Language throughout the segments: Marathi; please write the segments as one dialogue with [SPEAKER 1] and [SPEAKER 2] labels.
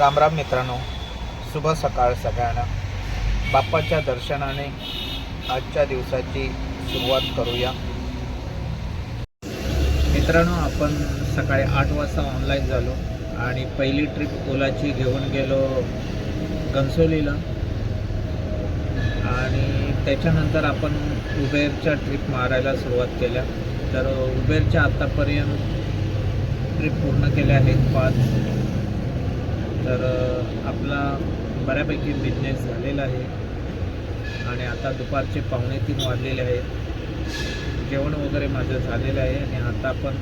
[SPEAKER 1] रामराम मित्रांनो शुभ सकाळ सगळ्यांना. बाप्पाच्या दर्शनाने आजच्या दिवसाची सुरुवात करूया. मित्रांनो आपण सकाळी आठ वाजता ऑनलाईन झालो आणि पहिली ट्रिप ओलाची घेऊन गेलो घनसोलीला. आणि त्याच्यानंतर आपण उबेरच्या ट्रिप मारायला सुरुवात केल्या. तर उबेरच्या आत्तापर्यंत ट्रिप पूर्ण केल्या आहेत पाच. तर आपला बऱ्यापैकी बिझनेस झालेला आहे. आणि आता दुपारचे पावणे तीन वाजलेले आहेत. जेवण वगैरे माझं झालेलं आहे आणि आता आपण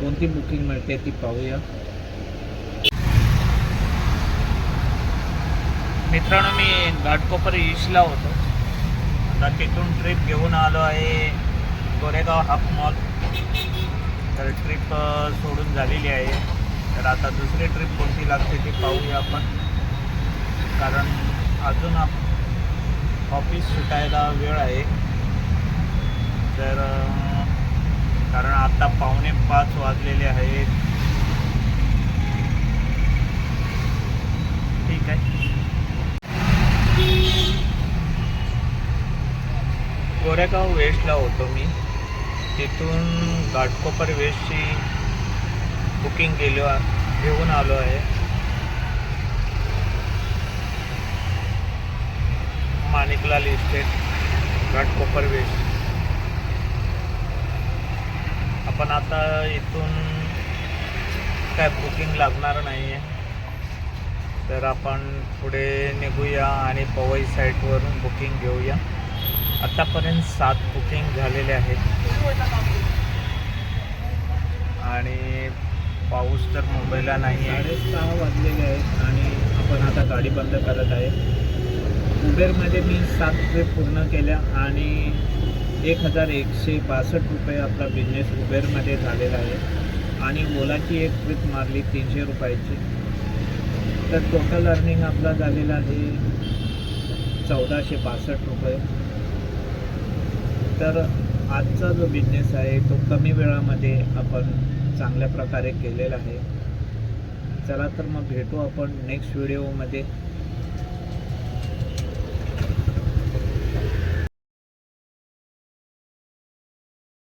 [SPEAKER 1] कोणती बुकिंग मिळते ती पाहूया. मित्रांनो मी घाटकोपर ईशला होतो. आता तिथून ट्रिप घेऊन आलो आहे गोरेगाव हाफ मॉल तर ट्रिप सोडून झालेली आहे. तर आता दुसरी ट्रिप कोणती लागते ती पाहूया आपण. कारण अजून आप ऑफिस सुटायला वेळ आहे. तर कारण आता पावणे पाच वाजलेले आहेत. ठीक आहे. गोरेगाव वेस्टला होतो मी. तिथून घाटकोपर वेस्टची बुकिंग केलो घेऊन आलो आहे. Maniklal estate Ghatkopar west. आपण आता इथून काय बुकिंग लागणार नाही आहे तर आपण पुढे निघूया आणि पवई साईटवरून बुकिंग घेऊया. आतापर्यंत सात बुकिंग झालेले आहेत आणि पाऊस तर मुंबईला नाही आहे. सहा वाजलेले आहेत आणि आपण आता गाडी बंद करत आहे. उबेरमध्ये मी सात ट्रिप पूर्ण केल्या आणि एक हजार एकशे बासष्ट रुपये आपला बिझनेस उबेरमध्ये झालेला आहे. आणि ओलाची एक ट्रिप मारली तीनशे रुपयाची. तर टोटल अर्निंग आपला झालेला आहे चौदाशे बासष्ट रुपये. तर आजचा जो बिझनेस आहे तो कमी वेळामध्ये आपण चांगल्या प्रकारे केलेलं आहे. चला तर मग भेटू आपण नेक्स्ट व्हिडिओमध्ये